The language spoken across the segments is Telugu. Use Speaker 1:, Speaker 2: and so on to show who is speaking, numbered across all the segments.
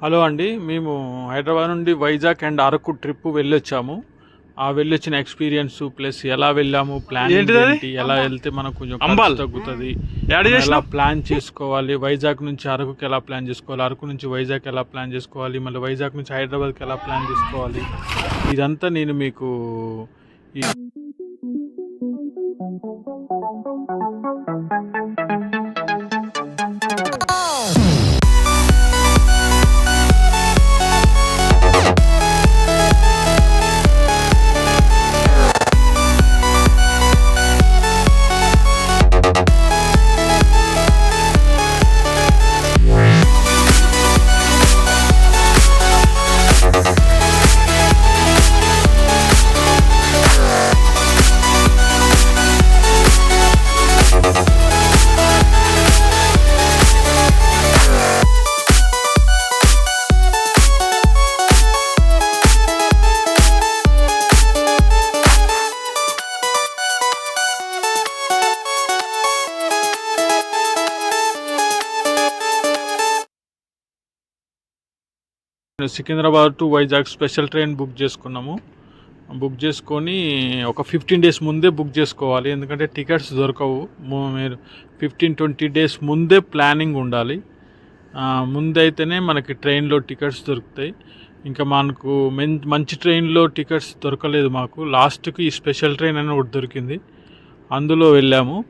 Speaker 1: హలో అండి మేము హైదరాబాద్ నుండి వైజాగ్ అండ్ అరకు ట్రిప్ వెళ్ళొచ్చాము ఆ వెళ్ళొచ్చిన ఎక్స్పీరియన్స్ ప్లస్ ఎలా వెళ్ళాము ప్లాన్? ఏంటి ఎలా వెళ్తే మనకు కొంచెం తగ్గుతుంది ఎలా? ప్లాన్ చేసుకోవాలి వైజాగ్ నుంచి అరకుకి ఎలా ప్లాన్ చేసుకోవాలి అరకు నుంచి వైజాగ్ ఎలా ప్లాన్ చేసుకోవాలి మళ్ళీ వైజాగ్ నుంచి హైదరాబాద్కి ఎలా ప్లాన్ చేసుకోవాలి ఇదంతా నేను మీకు ఈ Secunderabad to Vizag special train book చేసుకున్నాము. బుక్ చేసుకొని ఒక ఫిఫ్టీన్ డేస్ ముందే బుక్ చేసుకోవాలి. ఎందుకంటే టికెట్స్ దొరకవు. మీరు ఫిఫ్టీన్ ట్వంటీ డేస్ ముందే ప్లానింగ్ ఉండాలి. ముందైతేనే మనకి ట్రైన్లో టికెట్స్ దొరుకుతాయి. ఇంకా మనకు మంచి ట్రైన్లో టికెట్స్ దొరకలేదు మాకు. లాస్ట్కి ఈ స్పెషల్ ట్రైన్ అని ఒకటి దొరికింది. అందులో వెళ్ళాము.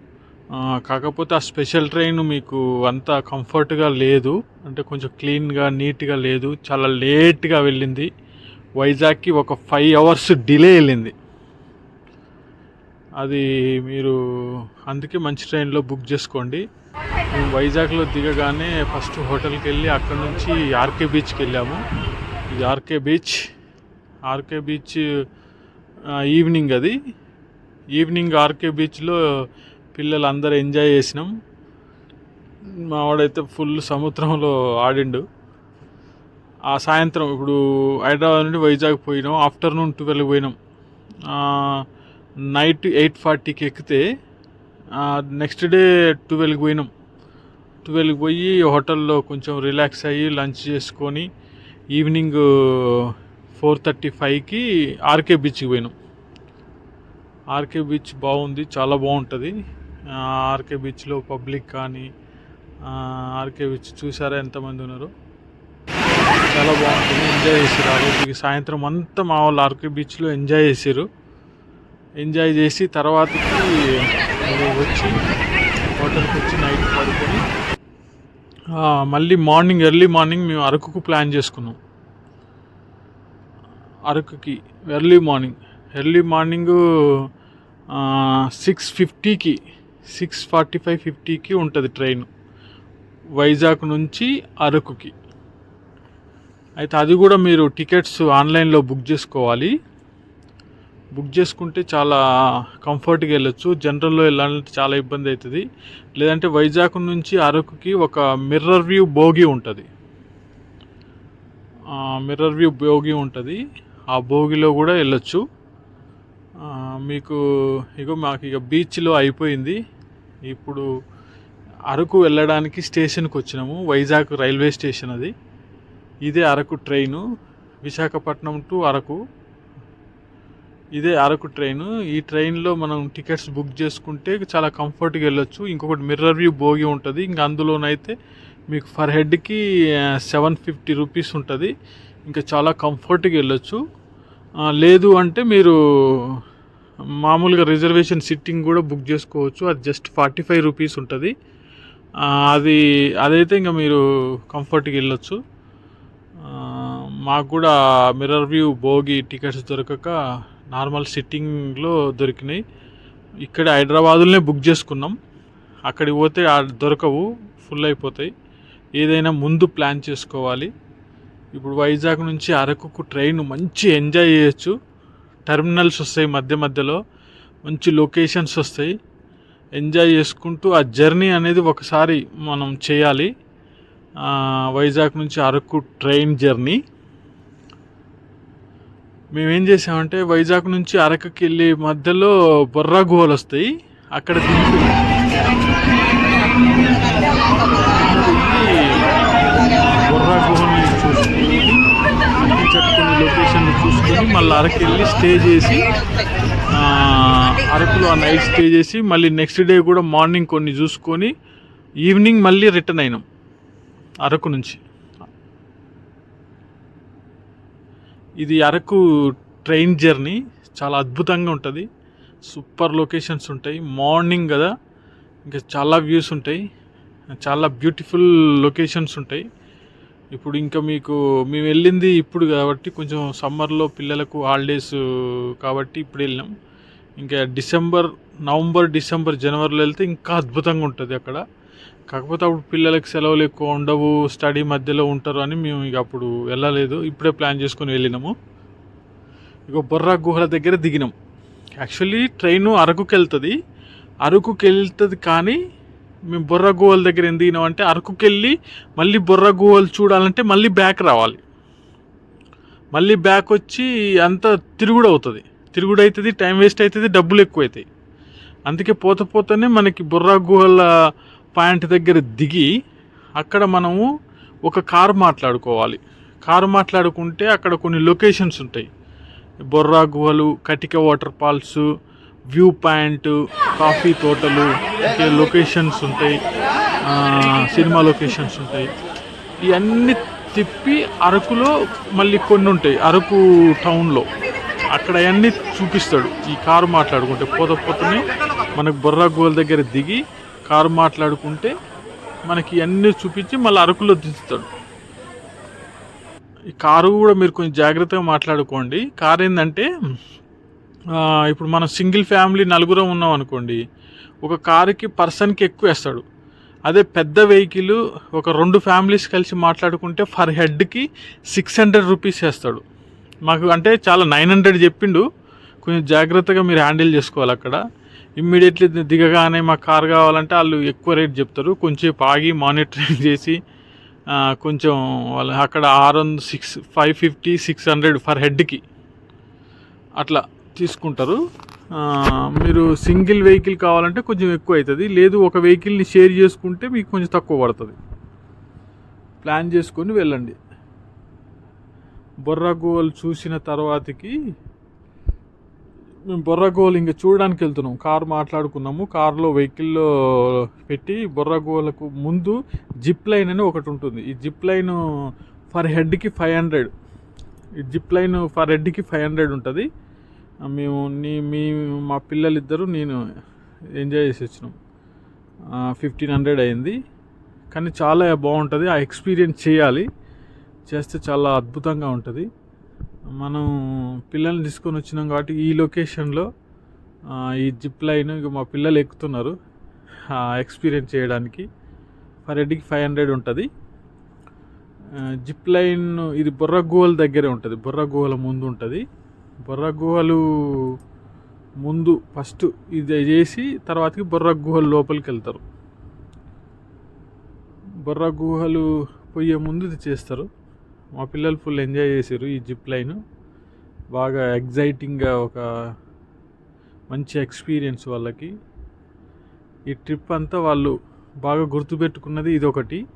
Speaker 1: కాకపోతే ఆ స్పెషల్ ట్రైన్ మీకు అంత కంఫర్ట్గా లేదు. అంటే కొంచెం క్లీన్గా నీట్గా లేదు. చాలా లేట్గా వెళ్ళింది. వైజాగ్కి ఒక ఫైవ్ అవర్స్ డిలే వెళ్ళింది. అది మీరు అందుకే మంచి ట్రైన్లో బుక్ చేసుకోండి. మేము వైజాగ్లో దిగగానే ఫస్ట్ హోటల్కి వెళ్ళి అక్కడ నుంచి ఆర్కే బీచ్కి వెళ్ళాము. ఇది RK beach. RK beach evening అది. ఈవినింగ్ ఆర్కే బీచ్లో పిల్లలు అందరూ ఎంజాయ్ చేసినాం. మావాడైతే ఫుల్ సముద్రంలో ఆడిండు. ఆ సాయంత్రం ఇప్పుడు హైదరాబాద్ నుండి వైజాగ్ పోయినాం. ఆఫ్టర్నూన్ ట్వెల్వ్ పోయినాం. నైట్ ఎయిట్ ఫార్టీకి ఎక్కితే నెక్స్ట్ డే ట్వెల్వ్కి పోయినాం. ట్వెల్వ్కి పోయి హోటల్లో కొంచెం రిలాక్స్ అయ్యి లంచ్ చేసుకొని ఈవినింగ్ ఫోర్ థర్టీ ఫైవ్కి ఆర్కే బీచ్కి పోయినాం. ఆర్కే బీచ్ బాగుంది చాలా బాగుంటుంది. ఆర్కే బీచ్లో పబ్లిక్ కానీ ఆర్కే బీచ్ చూసారా ఎంతమంది ఉన్నారు? చాలా బాగుంటుంది. ఎంజాయ్ చేసారు ఆ రోజుకి సాయంత్రం అంతా మా వాళ్ళు ఆర్కే బీచ్లో ఎంజాయ్ చేసారు ఎంజాయ్ చేసి తర్వాతకి వచ్చి హోటల్కి వచ్చి నైట్ పడుకొని మళ్ళీ మార్నింగ్ ఎర్లీ మార్నింగ్ మేము అరకుకు ప్లాన్ చేసుకున్నాం. అరకుకి early morning. Early morning six ఫిఫ్టీకి సిక్స్ ఫార్టీ ఫైవ్ ఫిఫ్టీకి ఉంటుంది ట్రైన్. వైజాగ్ నుంచి అరకుకి. అయితే అది కూడా మీరు టికెట్స్ ఆన్లైన్లో బుక్ చేసుకోవాలి. బుక్ చేసుకుంటే చాలా కంఫర్ట్గా వెళ్ళొచ్చు. జనరల్లో వెళ్ళాలంటే చాలా ఇబ్బంది అవుతుంది. లేదంటే వైజాగ్ నుంచి అరకుకి ఒక మిర్రర్ వ్యూ బోగి ఉంటుంది. మిర్రర్ వ్యూ బోగి ఉంటుంది. ఆ బోగిలో కూడా వెళ్ళొచ్చు. మీకు ఇగో మాకు ఇక బీచ్లో అయిపోయింది. ఇప్పుడు అరకు వెళ్ళడానికి స్టేషన్కి వచ్చినాము. వైజాగ్ రైల్వే స్టేషన్ అది. ఇదే అరకు ట్రైను. విశాఖపట్నం టు అరకు. ఇదే అరకు ట్రైన్. ఈ ట్రైన్లో మనం టికెట్స్ బుక్ చేసుకుంటే చాలా కంఫర్ట్గా వెళ్ళొచ్చు. ఇంకొకటి మిర్రర్ వ్యూ బోగి ఉంటుంది. ఇంకా అందులోనైతే మీకు ఫర్ హెడ్కి సెవెన్ ఫిఫ్టీ రూపీస్ ఉంటుంది. ఇంకా చాలా కంఫర్ట్గా వెళ్ళొచ్చు. లేదు అంటే మీరు మామూలుగా రిజర్వేషన్ సిట్టింగ్ కూడా బుక్ చేసుకోవచ్చు. అది జస్ట్ ఫార్టీ ఫైవ్ రూపీస్ ఉంటుంది అది అదైతే ఇంకా మీరు కంఫర్ట్గా వెళ్ళొచ్చు. మాకు కూడా మిర్రర్ వ్యూ భోగి టికెట్స్ దొరకక నార్మల్ సిట్టింగ్లో దొరికినాయి. ఇక్కడ హైదరాబాదులోనే బుక్ చేసుకున్నాం. అక్కడికి పోతే దొరకవు ఫుల్ అయిపోతాయి. ఏదైనా ముందు ప్లాన్ చేసుకోవాలి. ఇప్పుడు వైజాగ్ నుంచి అరకుకు ట్రైన్ మంచి ఎంజాయ్ చేయొచ్చు. టెర్మినల్స్ వస్తాయి మధ్య మధ్యలో. మంచి లొకేషన్స్ వస్తాయి. ఎంజాయ్ చేసుకుంటూ ఆ జర్నీ అనేది ఒకసారి మనం చేయాలి. వైజాగ్ నుంచి అరకు ట్రైన్ జర్నీ. మేమేం చేసామంటే వైజాగ్ నుంచి అరకుకి వెళ్ళి మధ్యలో బొర్రా గుహలు వస్తాయి. అక్కడ చేసి మళ్ళీ అరకు వెళ్ళి స్టే చేసి అరకులో ఆ నైట్ స్టే చేసి మళ్ళీ నెక్స్ట్ డే కూడా మార్నింగ్ కొన్ని చూసుకొని ఈవినింగ్ మళ్ళీ రిటర్న్ అయినాం అరకు నుంచి. ఇది అరకు ట్రైన్ జర్నీ చాలా అద్భుతంగా ఉంటుంది. సూపర్ లొకేషన్స్ ఉంటాయి. మార్నింగ్ కదా ఇంకా చాలా వ్యూస్ ఉంటాయి. చాలా బ్యూటిఫుల్ లొకేషన్స్ ఉంటాయి. ఇప్పుడు ఇంకా మీకు మేము వెళ్ళింది ఇప్పుడు కాబట్టి కొంచెం సమ్మర్లో పిల్లలకు హాలిడేస్ కాబట్టి ఇప్పుడు వెళ్ళినాం. ఇంకా డిసెంబర్ నవంబర్ డిసెంబర్ జనవరిలో వెళ్తే ఇంకా అద్భుతంగా ఉంటుంది అక్కడ. కాకపోతే అప్పుడు పిల్లలకు సెలవులు ఎక్కువ ఉండవు స్టడీ మధ్యలో ఉంటారు అని మేము ఇక అప్పుడు వెళ్ళలేదు. ఇప్పుడే ప్లాన్ చేసుకొని వెళ్ళినాము. ఇక బొర్రా గుహల దగ్గర దిగినాం. యాక్చువల్లీ ట్రైన్ అరకుకి వెళ్తుంది అరకుకి వెళ్తుంది కానీ మేము బొర్ర గుహల దగ్గర ఎందుకు దిగినాం అంటే అరకుకి వెళ్ళి మళ్ళీ బుర్ర గుహలు చూడాలంటే మళ్ళీ బ్యాక్ రావాలి. మళ్ళీ బ్యాక్ వచ్చి అంతా తిరుగుడు అవుతుంది. తిరుగుడు అవుతుంది టైం వేస్ట్ అవుతుంది డబ్బులు ఎక్కువ అవుతాయి అందుకే పోత పోతనే మనకి బొర్రా గుహల పాయింట్ దగ్గర దిగి అక్కడ మనము ఒక కారు మాట్లాడుకోవాలి. కారు మాట్లాడుకుంటే అక్కడ కొన్ని లొకేషన్స్ ఉంటాయి. బొర్రా గుహలు Katika water falls view point coffee తోటలు లొకేషన్స్ ఉంటాయి సినిమా లొకేషన్స్ ఉంటాయి. ఇవన్నీ తిప్పి అరకులో మళ్ళీ కొన్ని ఉంటాయి అరకు టౌన్లో. అక్కడ అవన్నీ చూపిస్తాడు ఈ కారు మాట్లాడుకుంటే. పోత పోతనే మనకు బొర్రా గోల్ దగ్గర దిగి కారు మాట్లాడుకుంటే మనకి ఇవన్నీ చూపించి మళ్ళీ అరకులో దించుతాడు. ఈ కారు కూడా మీరు కొంచెం జాగ్రత్తగా మాట్లాడుకోండి. కారు ఏంటంటే ఇప్పుడు మనం సింగిల్ ఫ్యామిలీ నలుగురం ఉన్నాం అనుకోండి ఒక కారుకి పర్సన్కి ఎక్కువ వేస్తాడు. అదే పెద్ద వెహికల్ ఒక రెండు ఫ్యామిలీస్ కలిసి మాట్లాడుకుంటే ఫర్ హెడ్కి సిక్స్ హండ్రెడ్ రూపీస్ వేస్తాడు. మాకు అంటే చాలా నైన్ హండ్రెడ్ చెప్పిండు. కొంచెం జాగ్రత్తగా మీరు హ్యాండిల్ చేసుకోవాలి అక్కడ. ఇమ్మీడియట్లీ దిగగానే మాకు కార్ కావాలంటే వాళ్ళు ఎక్కువ రేట్ చెప్తారు. కొంచెం ఆగి మానిటరింగ్ చేసి కొంచెం వాళ్ళ అక్కడ ఆరు six five fifty six hundred per హెడ్కి. అట్లా. తీసుకుంటారు. మీరు సింగిల్ వెహికల్ కావాలంటే కొంచెం ఎక్కువ అవుతుంది. లేదు ఒక వెహికల్ని షేర్ చేసుకుంటే మీకు కొంచెం తక్కువ పడుతుంది. ప్లాన్ చేసుకొని వెళ్ళండి. బొర్రగోలు చూసిన తర్వాతకి మేము బొర్రగోలు ఇంకా చూడడానికి వెళ్తున్నాం. కార్ మాట్లాడుకున్నాము. కార్లో వెహికల్లో పెట్టి బొర్రగోలకు ముందు జిప్ లైన్ అని ఒకటి ఉంటుంది. ఈ జిప్ లైన్ ఫర్ హెడ్కి ఫైవ్ హండ్రెడ్. ఈ జిప్ లైన్ ఫర్ హెడ్కి ఫైవ్ హండ్రెడ్ ఉంటుంది. మేము నీ మీ మా పిల్లలిద్దరూ నేను ఎంజాయ్ చేసి వచ్చినాం. ఫిఫ్టీన్ హండ్రెడ్ అయింది. కానీ చాలా బాగుంటుంది. ఆ ఎక్స్పీరియన్స్ చేయాలి. చేస్తే చాలా అద్భుతంగా ఉంటుంది. మనం పిల్లల్ని తీసుకొని వచ్చినాం కాబట్టి ఈ లొకేషన్లో ఈ జిప్ లైన్ ఇక మా పిల్లలు ఎక్కుతున్నారు. ఎక్స్పీరియన్స్ చేయడానికి. ఫర్ హెడ్కి ఫైవ్ హండ్రెడ్ ఉంటుంది. జిప్ లైన్ ఇది బుర్ర గుహల దగ్గరే ఉంటుంది. బొర్ర గుహల ముందు ఉంటుంది. బొర్ర గుహలు ముందు ఫస్ట్ ఇది చేసి తర్వాతకి బొర్ర గుహలు లోపలికి వెళ్తారు. బొర్ర గుహలు పోయే ముందు ఇది చేస్తారు. మా పిల్లలు ఫుల్ ఎంజాయ్ చేశారు ఈ జిప్ లైన్. బాగా ఎగ్జైటింగ్గా ఒక మంచి ఎక్స్పీరియన్స్ వాళ్ళకి. ఈ ట్రిప్ అంతా వాళ్ళు బాగా గుర్తుపెట్టుకున్నది ఇది ఒకటి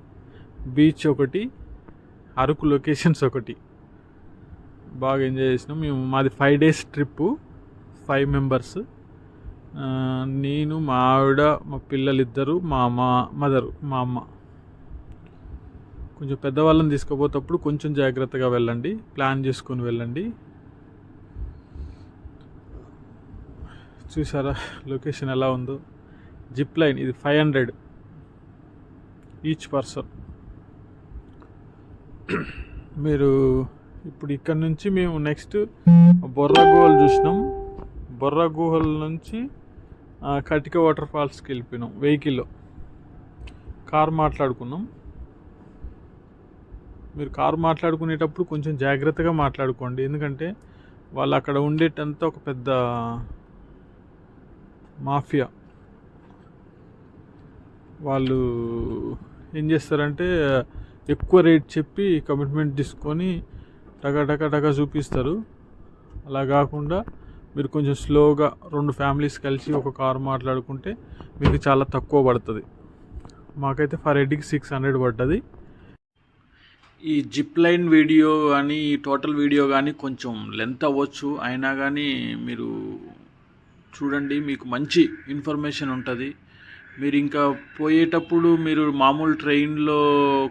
Speaker 1: బీచ్ ఒకటి. అరకు లొకేషన్స్ ఒకటి. బాగా ఎంజాయ్ చేసినాం. మేము మాది five days trip five members నేను మా ఆవిడ మా పిల్లలిద్దరు మా అమ్మ మదరు మా అమ్మ. కొంచెం పెద్దవాళ్ళని తీసుకుపోతప్పుడు కొంచెం జాగ్రత్తగా వెళ్ళండి. ప్లాన్ చేసుకొని వెళ్ళండి. చూసారా? లొకేషన్ ఎలా ఉందో? జిప్ లైన్ ఇది ఫైవ్ హండ్రెడ్ ఈచ్ పర్సన్ మీరు ఇప్పుడు ఇక్కడ నుంచి మేము నెక్స్ట్ బొర్రా గుహలు చూసినాం. బొర్రా గుహల నుంచి కటిక వాటర్ ఫాల్స్కి వెళ్ళిపోయినాం వెహికల్లో కార్ మాట్లాడుకున్నాం. మీరు కారు మాట్లాడుకునేటప్పుడు కొంచెం జాగ్రత్తగా మాట్లాడుకోండి. ఎందుకంటే వాళ్ళు అక్కడ ఉండేటంతా ఒక పెద్ద మాఫియా. వాళ్ళు ఏం చేస్తారంటే ఎక్కువ రేట్ చెప్పి కమిట్మెంట్ తీసుకొని టగా టక చూపిస్తారు. అలా కాకుండా మీరు కొంచెం స్లోగా రెండు ఫ్యామిలీస్ కలిసి ఒక కారు మాట్లాడుకుంటే మీకు చాలా తక్కువ పడుతుంది. మాకైతే ఫర్ హెడ్కి సిక్స్ హండ్రెడ్ పడ్డది. ఈ జిప్ లైన్ వీడియో కానీ ఈ టోటల్ వీడియో కానీ కొంచెం లెంత్ అవ్వచ్చు. అయినా కానీ మీరు చూడండి మీకు మంచి ఇన్ఫర్మేషన్ ఉంటుంది. మీరు ఇంకా పోయేటప్పుడు మీరు మామూలు ట్రైన్లో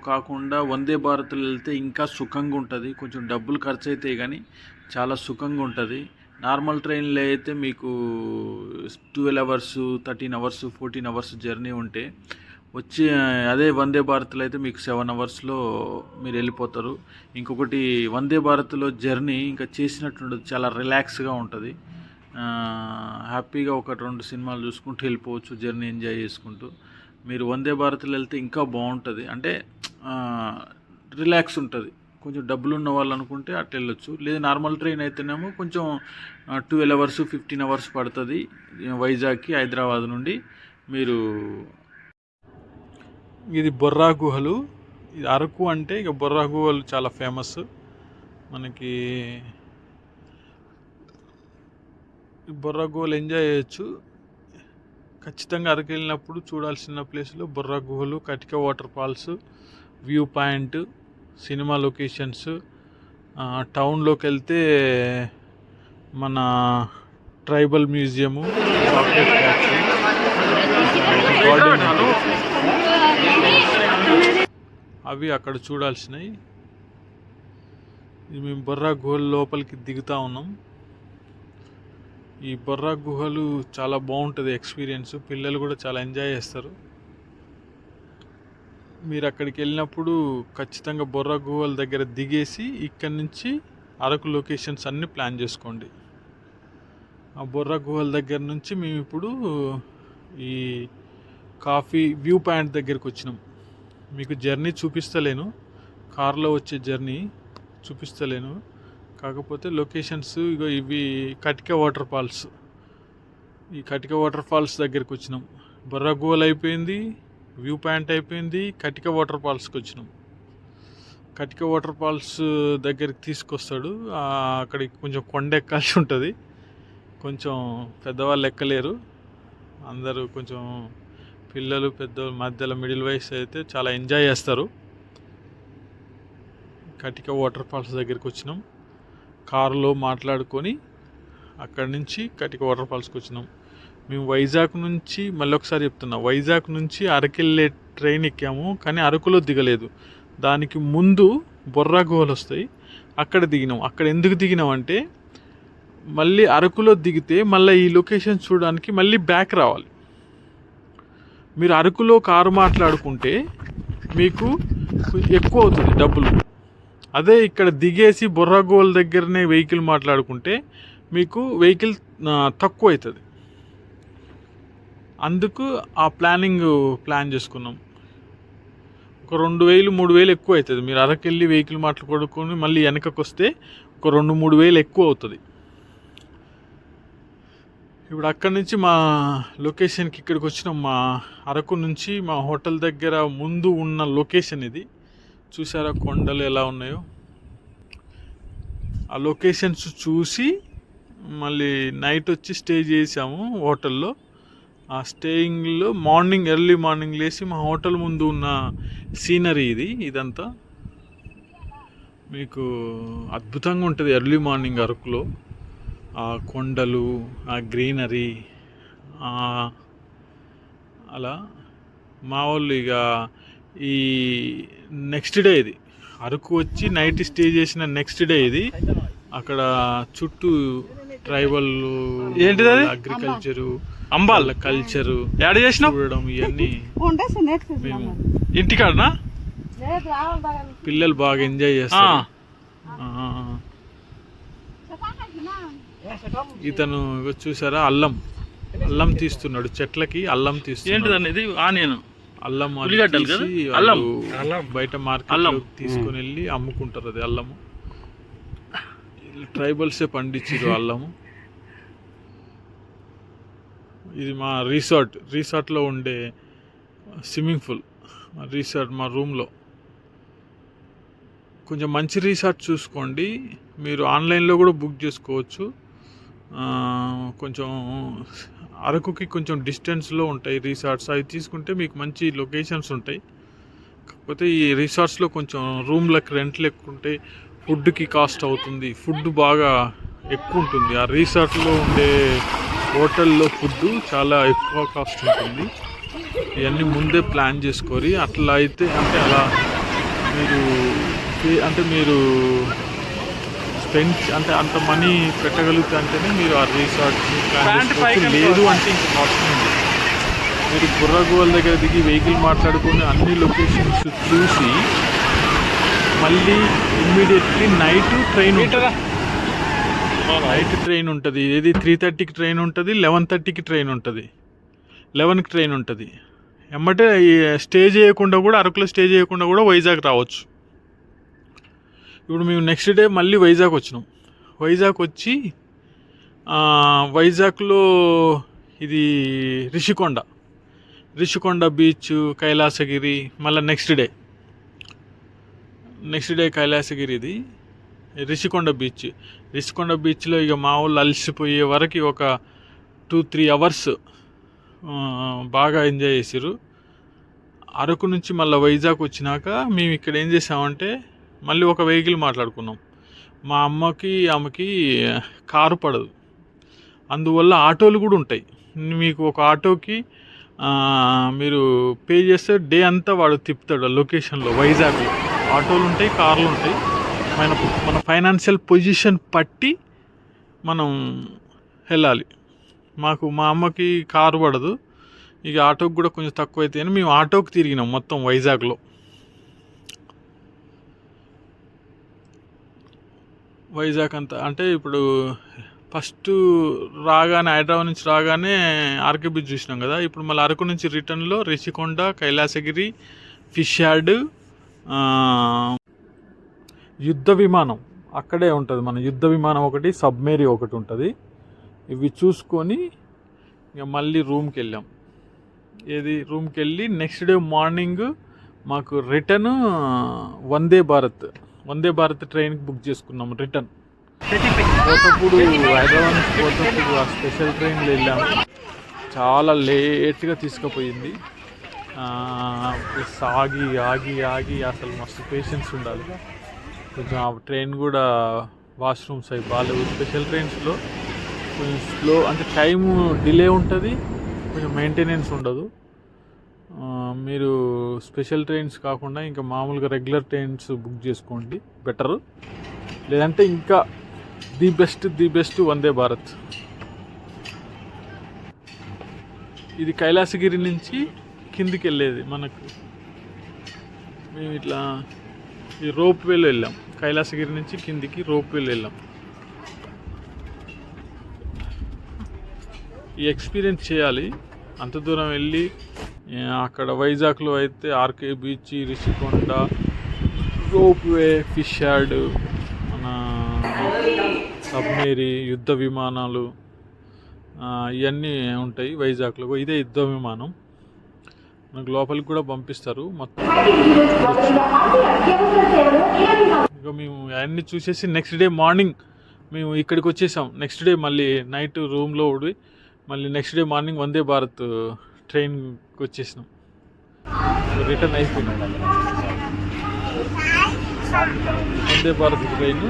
Speaker 1: కాకుండా వందే భారత్లో వెళ్తే ఇంకా సుఖంగా ఉంటుంది. కొంచెం డబ్బులు ఖర్చు అవుతాయి కానీ చాలా సుఖంగా ఉంటుంది. నార్మల్ ట్రైన్లో అయితే మీకు twelve hours thirteen hours fourteen hours journey ఉంటే వచ్చి అదే వందే భారత్లో అయితే మీకు సెవెన్ అవర్స్లో మీరు వెళ్ళిపోతారు. ఇంకొకటి వందే భారత్లో జర్నీ ఇంకా చేసినట్టుండదు చాలా రిలాక్స్గా ఉంటుంది. హ్యాపీగా ఒక రెండు సినిమాలు చూసుకుంటూ వెళ్ళిపోవచ్చు జర్నీ ఎంజాయ్ చేసుకుంటూ. మీరు వందే భారత్లో వెళ్తే ఇంకా బాగుంటుంది. అంటే రిలాక్స్ ఉంటుంది. కొంచెం డబ్బులు ఉన్న వాళ్ళు అనుకుంటే అట్లా వెళ్ళొచ్చు. లేదు నార్మల్ ట్రైన్ అయితేనేమో కొంచెం ట్వెల్వ్ అవర్స్ ఫిఫ్టీన్ అవర్స్ పడుతుంది. వైజాగ్కి హైదరాబాద్ నుండి మీరు ఇది బొర్రా గుహలు. ఇది అరకు అంటే ఇక బొర్రా గుహలు చాలా ఫేమస్. మనకి ఈ ఎంజాయ్ చేయొచ్చు. ఖచ్చితంగా అరకు వెళ్ళినప్పుడు చూడాల్సిన ప్లేస్లో బొర్రా గుహలు Katika water falls view point cinema locations. టౌన్లోకి వెళ్తే మన tribal museum. Chocolate factory garden అవి అక్కడ చూడాల్సినవి. మేము బొర్రా గుహల లోపలికి దిగుతా ఉన్నాం. ఈ బొర్రా గుహలు చాలా బాగుంటుంది ఎక్స్పీరియన్స్. పిల్లలు కూడా చాలా ఎంజాయ్ చేస్తారు. మీరు అక్కడికి వెళ్ళినప్పుడు ఖచ్చితంగా బొర్రా గుహల దగ్గర దిగేసి ఇక్కడి నుంచి అరకు లొకేషన్స్ అన్నీ ప్లాన్ చేసుకోండి. ఆ బొర్రా గుహల దగ్గర నుంచి మేము ఇప్పుడు ఈ కాఫీ వ్యూ పాయింట్ దగ్గరికి వచ్చినాం. మీకు జర్నీ చూపిస్తలేను. కార్లో వచ్చే జర్నీ చూపిస్తలేను. కాకపోతే లొకేషన్స్ ఇగో ఇవి కటిక వాటర్ ఫాల్స్. ఈ కటిక వాటర్ ఫాల్స్ దగ్గరికి వచ్చినాం. బొర్రగోల్ అయిపోయింది వ్యూ పాయింట్ అయిపోయింది కటిక వాటర్ ఫాల్స్కి వచ్చినాం. కటిక వాటర్ ఫాల్స్ దగ్గరికి తీసుకొస్తాడు. అక్కడికి కొంచెం కొండ ఎక్కాల్సి ఉంటుంది. కొంచెం పెద్దవాళ్ళు ఎక్కలేరు. అందరూ కొంచెం పిల్లలు పెద్ద మధ్యలో మిడిల్ వయసు అయితే చాలా ఎంజాయ్ చేస్తారు. కటిక వాటర్ ఫాల్స్ దగ్గరికి వచ్చినాం. కారులో మాట్లాడుకొని అక్కడి నుంచి కటిక వాటర్ ఫాల్స్కి వచ్చినాం. మేము వైజాగ్ నుంచి మళ్ళీ ఒకసారి చెప్తున్నా వైజాగ్ నుంచి అరకెళ్ళే ట్రైన్ ఎక్కాము కానీ అరకులో దిగలేదు. దానికి ముందు బొర్రా గుహలు వస్తాయి అక్కడ దిగినాం. అక్కడ ఎందుకు దిగినాం అంటే మళ్ళీ అరకులో దిగితే మళ్ళీ ఈ లొకేషన్ చూడడానికి మళ్ళీ బ్యాక్ రావాలి. మీరు అరకులో కారు మాట్లాడుకుంటే మీకు ఎక్కువ అవుతుంది డబ్బులు. అదే ఇక్కడ దిగేసి బొర్రాగోల్ దగ్గరనే వెహికల్ మాట్లాడుకుంటే మీకు వెహికల్ తక్కువ అవుతుంది. అందుకు ఆ ప్లానింగ్ ప్లాన్ చేసుకున్నాం. ఒక రెండు వేలు మూడు వేలు ఎక్కువ అవుతుంది. మీరు అరకెళ్ళి వెహికల్ మాట్లాడుకొని మళ్ళీ వెనకకు వస్తే ఒక రెండు మూడు వేలు ఎక్కువ అవుతుంది. ఇప్పుడు అక్కడి నుంచి మా లొకేషన్కి ఇక్కడికి వచ్చినాం. మా అరకు నుంచి మా హోటల్ దగ్గర ముందు ఉన్న లొకేషన్ ఇది. చూసారా కొండలు ఎలా ఉన్నాయో? ఆ లొకేషన్స్ చూసి మళ్ళీ నైట్ వచ్చి స్టే చేసాము హోటల్లో. ఆ స్టేయింగ్లో మార్నింగ్ ఎర్లీ మార్నింగ్ లేచి మా హోటల్ ముందు ఉన్న సీనరీ ఇది ఇదంతా. మీకు అద్భుతంగా ఉంటుంది ఎర్లీ మార్నింగ్ అరకులో. ఆ కొండలు ఆ గ్రీనరీ అలా మా వాళ్ళు ఇక ఈ నెక్స్ట్ డే ఇది. అరకు వచ్చి నైట్ స్టే చేసిన నెక్స్ట్ డే ఇది. అక్కడ చుట్టూ ట్రైబల్
Speaker 2: ఏంటిది అది?
Speaker 1: అగ్రికల్చరు
Speaker 2: అంబాల్.
Speaker 1: కల్చరు
Speaker 2: యాడ్ చేసినావు?
Speaker 1: చూడడం ఇవన్నీ. మేము
Speaker 2: ఇంటికాడనా?
Speaker 1: పిల్లలు బాగా ఎంజాయ్
Speaker 2: ఆ,
Speaker 1: చేస్తారు ఇతను ఇగో చూసారా? అల్లం. అల్లం తీస్తున్నాడు. చెట్లకి అల్లం తీస్తున్నాడు.
Speaker 2: ఏంటిదండి ఇది? ఆనియన్.
Speaker 1: అల్లం
Speaker 2: ఉల్లిగడ్డలు కదా? అల్లం.
Speaker 1: వాళ్ళు బయట మార్కెట్
Speaker 2: అల్లం.
Speaker 1: తీసుకొని వెళ్ళి అమ్ముకుంటారు అది అల్లము. ట్రైబల్సే పండించారు అల్లము. ఇది మా రిసార్ట్ రిసార్ట్లో ఉండే స్విమ్మింగ్ పూల్ మా రిసార్ట్ మా రూమ్లో. కొంచెం మంచి రిసార్ట్ చూసుకోండి. మీరు ఆన్లైన్లో కూడా బుక్ చేసుకోవచ్చు. ఆ, కొంచెం అరకుకి కొంచెం డిస్టెన్స్లో ఉంటాయి రిసార్ట్స్. అవి తీసుకుంటే మీకు మంచి లొకేషన్స్ ఉంటాయి. కాకపోతే ఈ రిసార్ట్స్లో కొంచెం రూమ్లకు రెంట్లు ఎక్కువ ఉంటాయి ఫుడ్కి కాస్ట్ అవుతుంది. ఫుడ్ బాగా ఎక్కువ ఉంటుంది ఆ రిసార్ట్లో ఉండే హోటల్లో ఫుడ్ చాలా ఎక్కువ కాస్ట్ ఉంటుంది. ఇవన్నీ ముందే ప్లాన్ చేసుకొని అట్లా అయితే అంటే అలా మీరు అంటే మీరు స్పెండ్ అంటే అంత మనీ పెట్టగలిగితే అంటేనే మీరు ఆ రిసార్ట్ లేదు అంటే ఇంకొక ఆప్షన్ ఉంది మీరు బుర్రగోల్ దగ్గర దిగి వెహికల్ మాట్లాడుకొని అన్ని లొకేషన్స్ చూసి మళ్ళీ immediately night train night train ఉంటుంది. ఏది త్రీ థర్టీకి ట్రైన్ ఉంటుంది లెవెన్ థర్టీకి ట్రైన్ ఉంటుంది. లెవెన్కి ట్రైన్ ఉంటుంది. ఎమ్మటే స్టే చేయకుండా కూడా అరకులో స్టే చేయకుండా కూడా వైజాగ్ రావచ్చు. ఇప్పుడు మేము నెక్స్ట్ డే మళ్ళీ వైజాగ్ వచ్చినాం. వైజాగ్ వచ్చి వైజాగ్లో ఇది రిషికొండ. రిషికొండ బీచ్ కైలాసగిరి మళ్ళీ next day next day Kailasagiri ఇది. రిషికొండ బీచ్ రిషికొండ బీచ్లో ఇక మా వాళ్ళు అలసిపోయే వరకు ఒక టూ త్రీ అవర్స్ బాగా ఎంజాయ్ చేసారు అరకు నుంచి మళ్ళీ వైజాగ్ వచ్చినాక మేము ఇక్కడ ఏం చేసామంటే మళ్ళీ ఒక వెహికల్ మాట్లాడుకున్నాం. మా అమ్మకి ఆమెకి కారు పడదు. అందువల్ల ఆటోలు కూడా ఉంటాయి. మీకు ఒక ఆటోకి మీరు పే చేస్తే డే అంతా వాడు తిప్పుతాడు ఆ లొకేషన్లో వైజాగ్లో. ఆటోలు ఉంటాయి కార్లు ఉంటాయి. మన మన ఫైనాన్షియల్ పొజిషన్ పట్టి మనం వెళ్ళాలి. మాకు మా అమ్మకి కారు పడదు. ఇక ఆటోకి కూడా కొంచెం తక్కువ అయితే మేము ఆటోకి తిరిగినాం మొత్తం వైజాగ్లో. వైజాగ్ అంతా. అంటే ఇప్పుడు ఫస్ట్ రాగానే హైదరాబాద్ నుంచి రాగానే ఆర్కే బీచ్ చూసినాం కదా. ఇప్పుడు మళ్ళీ అరకు నుంచి రిటర్న్లో రిషికొండ కైలాసగిరి ఫిష్ యార్డ్ యుద్ధ విమానం. అక్కడే ఉంటుంది మన యుద్ధ విమానం ఒకటి సబ్మెరీ ఒకటి ఉంటుంది. ఇవి చూసుకొని ఇక మళ్ళీ రూమ్కి వెళ్ళాం. ఏది? రూమ్కి వెళ్ళి నెక్స్ట్ డే మార్నింగ్ మాకు రిటర్న్ వందే భారత్. వందే భారత్ ట్రైన్కి బుక్ చేసుకున్నాం రిటర్న్ పోతప్పుడు హైదరాబాద్ నుంచి పోతప్పుడు ఆ స్పెషల్ ట్రైన్లో వెళ్ళాము చాలా లేట్గా తీసుకుపోయింది. ప్లస్ ఆగి ఆగి ఆగి అసలు మస్తు పేషెన్స్ ఉండాలి. కొంచెం ఆ ట్రైన్ కూడా వాష్రూమ్స్ అవి బాగాలేవు. స్పెషల్ ట్రైన్స్లో కొంచెం స్లో అంటే టైము డిలే ఉంటుంది కొంచెం మెయింటెనెన్స్ ఉండదు. మీరు స్పెషల్ ట్రైన్స్ కాకుండా ఇంకా మామూలుగా రెగ్యులర్ ట్రైన్స్ బుక్ చేసుకోండి. బెటరు లేదంటే ఇంకా the best the best Vande Bharat. ఇది కైలాసగిరి నుంచి కిందికి వెళ్ళేది మనకు. మేము ఇట్లా ఈ రోప్ వేలో వెళ్ళాం. కైలాసగిరి నుంచి కిందికి రోప్ వేలో వెళ్ళాం. ఈ ఎక్స్పీరియన్స్ చేయాలి. అంత దూరం వెళ్ళి అక్కడ వైజాగ్లో అయితే RK beach Rishikonda ropeway fish yard మన సబ్మెరీ యుద్ధ విమానాలు ఇవన్నీ ఉంటాయి వైజాగ్లో. ఇదే యుద్ధ విమానం. మనకు లోపలికి కూడా పంపిస్తారు. మొత్తం ఇక మేము అవన్నీ చూసేసి నెక్స్ట్ డే మార్నింగ్ మేము ఇక్కడికి వచ్చేసాం. నెక్స్ట్ డే మళ్ళీ నైట్ రూమ్లో ఉడి మళ్ళీ next day morning Vande Bharat. ట్రైన్కి వచ్చేసినాం రిటర్న్ అయిపోయినాం వందే భారత్ ట్రైన్.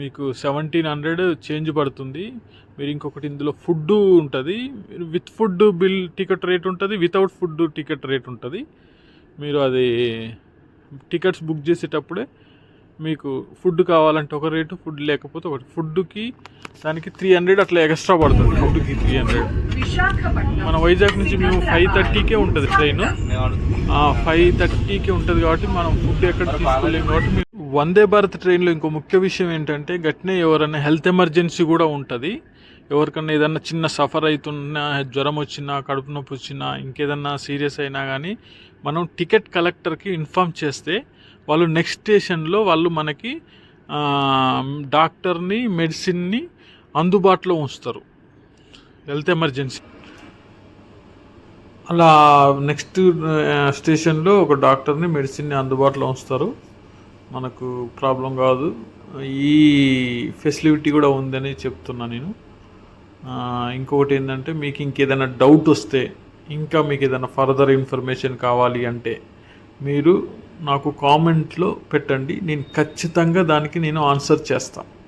Speaker 1: మీకు సెవెంటీన్ హండ్రెడ్ చేంజ్ పడుతుంది. మీరు ఇంకొకటి ఇందులో ఫుడ్ ఉంటుంది. With food bill ticket rate ఉంటుంది వితౌట్ ఫుడ్ టికెట్ రేట్ ఉంటుంది. మీరు అది టికెట్స్ బుక్ చేసేటప్పుడే మీకు ఫుడ్ కావాలంటే ఒక రేటు ఫుడ్ లేకపోతే ఒకటి. ఫుడ్కి దానికి త్రీ హండ్రెడ్ అట్లా ఎక్స్ట్రా పడుతుంది. ఫుడ్కి త్రీ హండ్రెడ్ మన వైజాగ్ నుంచి మేము ఫైవ్ థర్టీకే ఉంటుంది ట్రైన్ ఫైవ్ థర్టీకి ఉంటుంది కాబట్టి మనం ఫుడ్ ఎక్కడ తీసుకోలేము కాబట్టి వందే భారత్ ట్రైన్లో ఇంకో ముఖ్య విషయం ఏంటంటే గట్నే ఎవరైనా హెల్త్ ఎమర్జెన్సీ కూడా ఉంటుంది. ఎవరికన్నా ఏదన్నా చిన్న సఫర్ అవుతున్నా జ్వరం వచ్చినా కడుపు నొప్పి వచ్చినా ఇంకేదన్నా సీరియస్ అయినా కానీ మనం టికెట్ కలెక్టర్కి ఇన్ఫామ్ చేస్తే వాళ్ళు నెక్స్ట్ స్టేషన్లో వాళ్ళు మనకి డాక్టర్ని మెడిసిన్ని అందుబాటులో ఉంచుతారు. హెల్త్ ఎమర్జెన్సీ అలా నెక్స్ట్ స్టేషన్లో ఒక డాక్టర్ని మెడిసిన్ని అందుబాటులో ఉంచుతారు. మనకు ప్రాబ్లం కాదు. ఈ ఫెసిలిటీ కూడా ఉందని చెప్తున్నా నేను. ఇంకొకటి ఏంటంటే మీకు ఇంకేదైనా డౌట్ వస్తే ఇంకా మీకు ఏదైనా ఫర్దర్ ఇన్ఫర్మేషన్ కావాలి అంటే మీరు నాకు కామెంట్లో పెట్టండి. నేను ఖచ్చితంగా దానికి నేను ఆన్సర్ చేస్తాను